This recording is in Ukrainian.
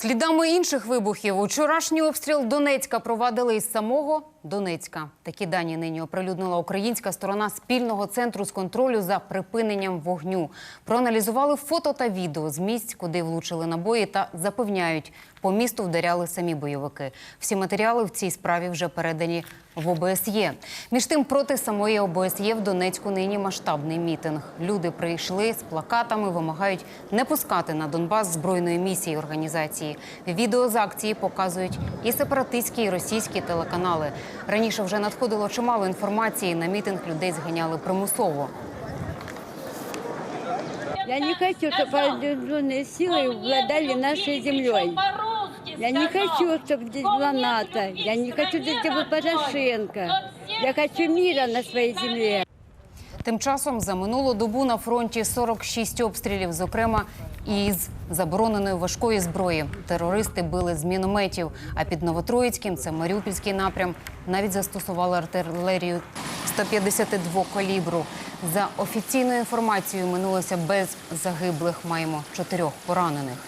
Слідами інших вибухів учорашній обстріл Донецька провадили із самого Донецька. Такі дані нині оприлюднила українська сторона спільного центру з контролю за припиненням вогню. Проаналізували фото та відео з місць, куди влучили набої, та запевняють, по місту вдаряли самі бойовики. Всі матеріали в цій справі вже передані в ОБСЄ. Між тим, проти самої ОБСЄ в Донецьку нині масштабний мітинг. Люди прийшли з плакатами, вимагають не пускати на Донбас збройної місії організації. Відео з акції показують і сепаратистські, і російські телеканали. Раніше вже надходило чимало інформації. На мітинг людей зганяли примусово. Я не хочу, чтобы вооруженные силы обладали нашей землей. Я не хочу, чтобы здесь была НАТО. Я не хочу, чтобы здесь был Порошенко. Я хочу мира на своей земле. Тим часом за минулу добу на фронті 46 обстрілів, зокрема із забороненої важкої зброї. Терористи били з мінометів. А під Новотроїцьким, це Маріупольський напрям, навіть застосували артилерію 152 калібру. За офіційною інформацією минулося без загиблих. Маємо чотирьох поранених.